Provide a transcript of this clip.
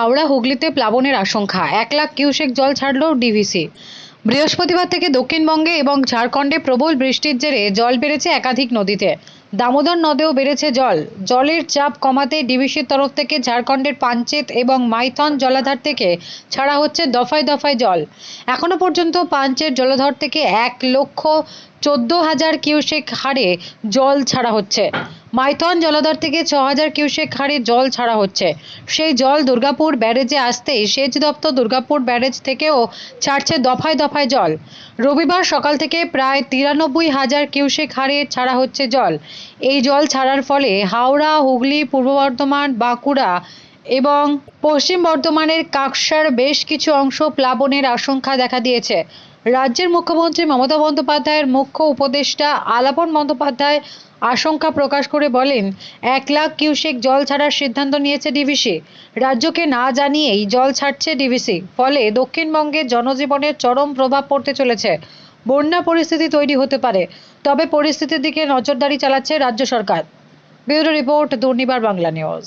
হাওড়া হুগলিতে প্লাবনের আশঙ্কা। এক লাখ কিউসেক জল ছাড়ল ডিভিসি। বৃহস্পতিবার থেকে দক্ষিণবঙ্গে এবং ঝাড়খণ্ডে প্রবল বৃষ্টির জেরে জল বেড়েছে একাধিক নদীতে। দামোদর নদেও বেড়েছে জল। জলের চাপ কমাতে ডিভিসির তরফ থেকে ঝাড়খণ্ডের পাঞ্চেত এবং মাইথন জলাধার থেকে ছাড়া হচ্ছে দফায় দফায় জল। এখনও পর্যন্ত পাঞ্চের জলাধার থেকে এক লক্ষ চোদ্দ হাজার কিউসেক হারে জল ছাড়া হচ্ছে। মাইথন জলাধার থেকে ছ হাজার কিউসেক হারে জল ছাড়া হচ্ছে। সেই জল দুর্গাপুর ব্যারেজে আসতেই সেচ দপ্তর দুর্গাপুর ব্যারেজ থেকেও ছাড়ছে দফায় দফায় জল। রবিবার সকাল থেকে প্রায় তিরানব্বই হাজার কিউসেক হারে ছাড়া হচ্ছে জল। এই জল ছাড়ার ফলে হাওড়া, হুগলি, পূর্ব বর্ধমান, বাঁকুড়া এবং পশ্চিম বর্ধমানের কাকসার বেশ কিছু অংশ প্লাবনের আশঙ্কা দেখা দিয়েছে। রাজ্যের মুখ্যমন্ত্রী মমতা বন্দ্যোপাধ্যায়ের মুখ্য উপদেষ্টা আলাপন বন্দ্যোপাধ্যায় আশঙ্কা প্রকাশ করে বলেন, এক লাখ কিউসেক জল ছাড়ার সিদ্ধান্ত নিয়েছে ডিভিসি। রাজ্যকে না জানিয়েই জল ছাড়ছে ডিভিসি। ফলে দক্ষিণবঙ্গে জনজীবনের চরম প্রভাব পড়তে চলেছে। বন্যা পরিস্থিতি তৈরি হতে পারে, তবে পরিস্থিতির দিকে নজরদারি চালাচ্ছে রাজ্য সরকার। Bureau report Durnibar Bangla news.